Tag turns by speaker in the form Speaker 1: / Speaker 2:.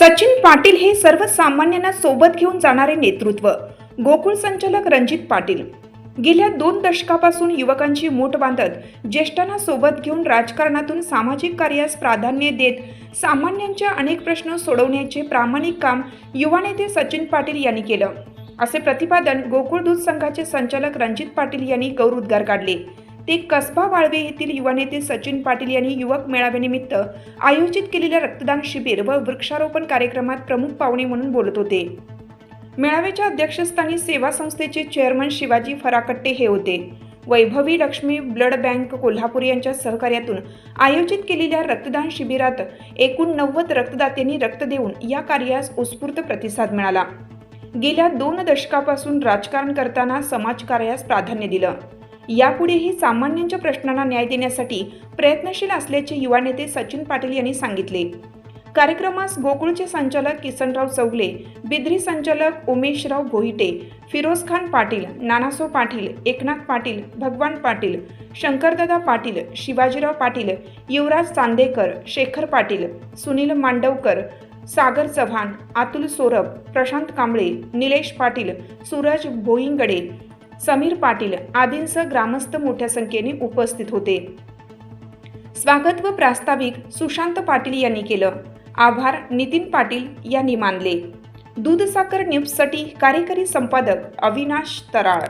Speaker 1: सचिन पाटील हे सर्वसामान्यांना सोबत घेऊन जाणारे नेतृत्व. गोकुळ संचालक रणजित पाटील. गेल्या दोन दशकापासून युवकांची मूठ बांधत ज्येष्ठांना सोबत घेऊन राजकारणातून सामाजिक कार्यास प्राधान्य देत सामान्यांच्या अनेक प्रश्न सोडवण्याचे प्रामाणिक काम युवा नेते सचिन पाटील यांनी केलं. असे प्रतिपादन गोकुळ दूध संघाचे संचालक रणजित पाटील यांनी गौर उद्गार काढले. ते कसबा वाळवे येथील युवा नेते सचिन पाटील यांनी युवक मेळाव्यानिमित्त आयोजित केलेल्या रक्तदान शिबिर व वृक्षारोपण कार्यक्रमात प्रमुख पाहुणे म्हणून बोलत होते. मेळाव्याच्या अध्यक्षस्थानी सेवा संस्थेचे चेअरमन शिवाजी फराकट्टे हे होते. वैभवी लक्ष्मी ब्लड बँक कोल्हापूर यांच्या सहकार्यातून आयोजित केलेल्या रक्तदान शिबिरात एकूण नव्वद रक्तदात्यांनी रक्त देऊन या कार्यास उत्स्फूर्त प्रतिसाद मिळाला. गेल्या दोन दशकापासून राजकारण करताना समाजकार्यास प्राधान्य दिलं. यापुढेही सामान्यांच्या प्रश्नांना न्याय देण्यासाठी प्रयत्नशील असल्याचे युवा नेते सचिन पाटील यांनी सांगितले. कार्यक्रमास गोकुळचे संचालक किसनराव चौगले बिद्री संचालक उमेशराव भोईटे फिरोज खान पाटील नानासो पाटील एकनाथ पाटील भगवान पाटील शंकरदादा पाटील शिवाजीराव पाटील युवराज चांदेकर शेखर पाटील सुनील मांडवकर सागर चव्हाण अतुल सोरब प्रशांत कांबळे निलेश पाटील सूरज भोईंगडे समीर पाटील आदींसह ग्रामस्थ मोठ्या संख्येने उपस्थित होते. स्वागत व प्रास्ताविक सुशांत पाटील यांनी केलं. आभार नितीन पाटील यांनी मानले. दूधसाकर न्यूजसाठी कार्यकारी संपादक अविनाश तराळ.